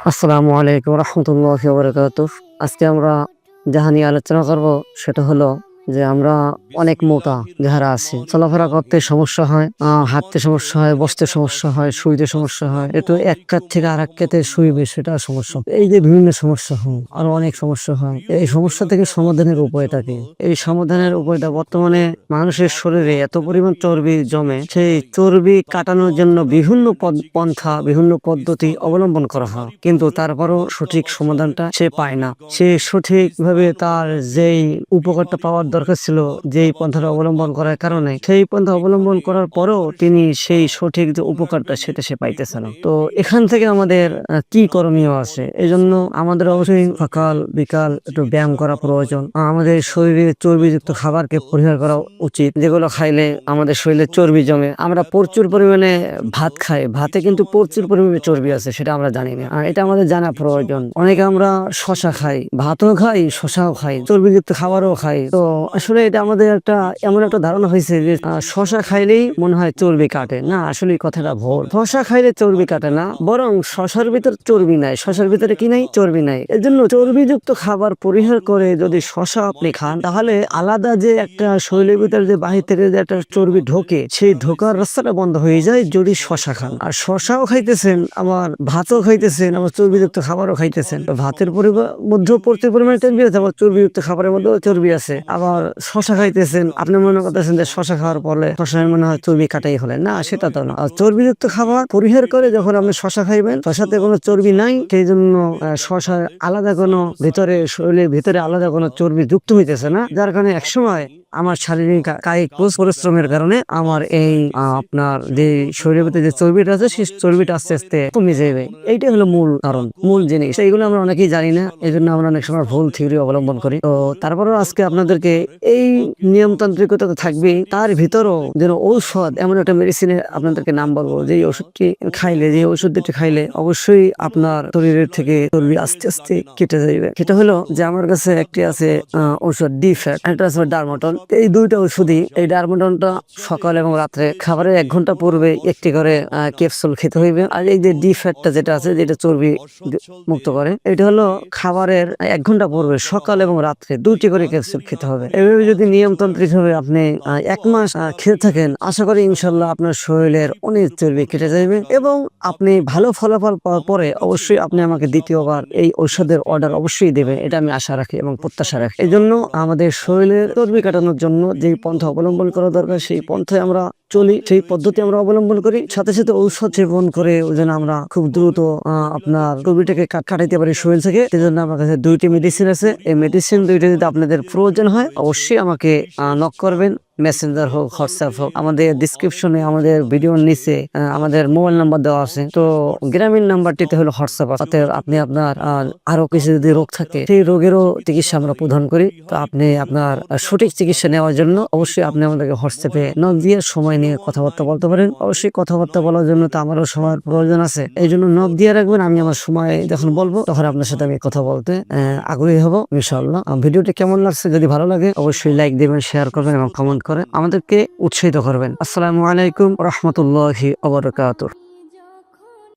আসসালামু আলাইকুম রহমতুল্লাহ আজকে আমরা যাহা নিয়ে আলোচনা করব সেটা হলো যে আমরা অনেক মোটা যারা আছে। চলাফেরা করতে সমস্যা হয় হাঁটতে সমস্যা হয়, বসতে সমস্যা হয়, শুইতে সমস্যা হয়। একটু এক কাত থেকে আর এক কাতে শুইবে, সেটা সমস্যা। এই যে বিভিন্ন সমস্যা হয়, আরও অনেক সমস্যা হয়। এই সমস্যা থেকে সমাধানের উপায়টা এই সমাধানের উপায়টা বর্তমানে মানুষের শরীরে এত পরিমাণ চর্বি জমে, সেই চর্বি কাটানোর জন্য বিভিন্ন পন্থা, বিভিন্ন পদ্ধতি অবলম্বন করা হয়। কিন্তু তারপরও সঠিক সমাধানটা সে পায় না। সে সঠিকভাবে তার যেই উপকারটা পাওয়ার দরকার ছিল যেই পন্থাটা অবলম্বন করার কারণে। সেই পন্থা অবলম্বন করার পরেও তিনি সেই সঠিক যে উপকারটা সেটা সে পাইতেছে না। তো এখান থেকে আমাদের কি করণীয় আছে? এই জন্য আমাদের অবশ্যই সকাল, বিকাল একটু ব্যায়াম করা প্রয়োজন। আমাদের শরীরে চর্বিযুক্ত খাবারকে পরিহার করা উচিত। যেগুলো খাইলে আমাদের শরীরে চর্বি জমে। আমরা প্রচুর পরিমাণে ভাত খাই। ভাতে কিন্তু প্রচুর পরিমাণে চর্বি আছে, সেটা আমরা জানি না। আর এটা আমাদের জানা প্রয়োজন। অনেকে আমরা শশা খাই। ভাতও খাই, শশাও খাই। চর্বিযুক্ত খাবারও খাই। তো আসলে এটা আমাদের একটা, এমন একটা ধারণা হয়েছে যে শশা খাইলেই মনে হয় চর্বি কাটে। না, আসলে কথাটা ভুল। শশা খাইলে চর্বি কাটে না, বরং শশার ভিতর চর্বি নাই। শশার ভিতরে কি নাই? চর্বি নাই। এর জন্য চর্বিযুক্ত খাবার পরিহার করে যদি শশা আপনি খান, তাহলে আলাদা যে একটা শরীরের ভিতরে যে বাহির থেকে যে একটা চর্বি ঢোকে, সেই ঢোকার রাস্তাটা বন্ধ হয়ে যায় যদি শশা খান। আর শশাও খাইতেছেন, আবার ভাতও খাইতেছেন, আবার চর্বিযুক্ত খাবারও খাইতেছেন। ভাতের পরিমাণ মধ্যেও প্রচুর পরিমাণে চর্বি আছে, আবার চর্বিযুক্ত খাবারের মধ্যেও চর্বি আছে। আবার শশা খাইতেছেন, আপনি মনে করতেছেন যে শশা খাওয়ার শশায় মনে হয় চর্বি কাটাই হলে না, সেটা তো না। চর্বিযুক্ত খাবার পরিহার করে যখন আপনি শশা খাইবেন, শশাতে কোনো চর্বি নাই সেই জন্য শশার আলাদা কোনো ভিতরে, শরীরের ভিতরে আলাদা কোনো চর্বি যুক্ত হইতেছে না। যার কারণে একসময় আমার শারীরিক কায়িক পরিশ্রমের কারণে আমার এই আপনার যে শরীরের যে চর্বিটা আছে, সেই চর্বিটা আস্তে আস্তে কমে যাবে এইটাই হলো মূল কারণ, মূল জিনিস। এইগুলো আমরা অনেকেই জানি না এই জন্য আমরা অনেক সময় ভুল থিওরি অবলম্বন করি। তো তারপরেও আজকে আপনাদেরকে এই নিয়মতান্ত্রিকতা তো থাকবেই। তার ভিতরও যেন ঔষধ, এমন একটা মেডিসিনের আপনাদেরকে নাম বলব যে ওষুধটি খাইলে যে ওষুধ দুটি খাইলে অবশ্যই আপনার শরীরের থেকে চর্বি আস্তে আস্তে কেটে যাবে সেটা হলো যে আমার কাছে একটি আছে ঔষধ ডি ফ্যাট একটা আছে ডারমাটন এই দুইটা ওষুধই এই ডারমাটনটা সকাল এবং রাত্রে খাবারের এক ঘণ্টা পূর্বে একটি করে ক্যাপসুল খেতে হইবে। আর এই যে ডি ফ্যাটটা যেটা আছে, যেটা চর্বি মুক্ত করে, এটা হলো খাবারের এক ঘণ্টা পূর্বে সকাল এবং রাত্রে দুটি করে ক্যাপসুল খেতে হবে। এভাবে যদি নিয়মতান্ত্রিক ভাবে আপনি এক মাস খেয়ে থাকেন, আশা করি ইনশাল্লাহ আপনার শরীরের অনেক চর্বি কেটে যাবে এবং আপনি ভালো ফলাফল পাওয়ার পরে অবশ্যই আপনি আমাকে দ্বিতীয়বার এই ঔষধের অর্ডার অবশ্যই দেবেন। এটা আমি আশা রাখি এবং প্রত্যাশা রাখি। এই জন্য আমাদের শরীরের চর্বি কাটানোর জন্য যে পন্থা অবলম্বন করা দরকার, সেই পন্থায় আমরা চলি, সেই পদ্ধতি আমরা অবলম্বন করি। সাথে সাথে ঔষধ সেবন করে জন্য আমরা খুব দ্রুত আপনার কোভিডটাকে কাটাইতে পারি শরীর থেকে। সেই জন্য আমার কাছে দুইটি মেডিসিন আছে। এই মেডিসিন দুইটা যদি আপনাদের প্রয়োজন হয়, অবশ্যই আমাকে নক করবেন। মেসেঞ্জার হোক হোয়াটসঅ্যাপ হোক আমাদের ডিসক্রিপশনে আমাদের ভিডিওর নিচে আমাদের মোবাইল নাম্বার দেওয়া আছে। তো গ্রামীণ নাম্বারটিতে হলো হোয়াটসঅ্যাপ আছে। আপনি আপনার আরও কিছু যদি রোগ থাকে সেই রোগেরও চিকিৎসা আমরা প্রদান করি। তো আপনি আপনার সঠিক চিকিৎসা নেওয়ার জন্য অবশ্যই আপনি আমাদেরকে হোয়াটসঅ্যাপে নক দিয়ে সময় নিয়ে কথাবার্তা বলতে পারেন। অবশ্যই কথাবার্তা বলার জন্য তো আমারও সময়ের প্রয়োজন আছে। এই জন্য নক দিয়ে রাখবেন। আমি আমার সময় যখন বলব তখন আপনার সাথে আমি কথা বলতে আগ্রহী হব ইনশাআল্লাহ। আহ, ভিডিওটি কেমন লাগছে যদি ভালো লাগে অবশ্যই লাইক দিবেন শেয়ার করবেন এবং কমেন্ট করে আমাদেরকে উৎসাহিত করবেন। আসসালামু আলাইকুম রহমতুল্লাহি আবরকাতুর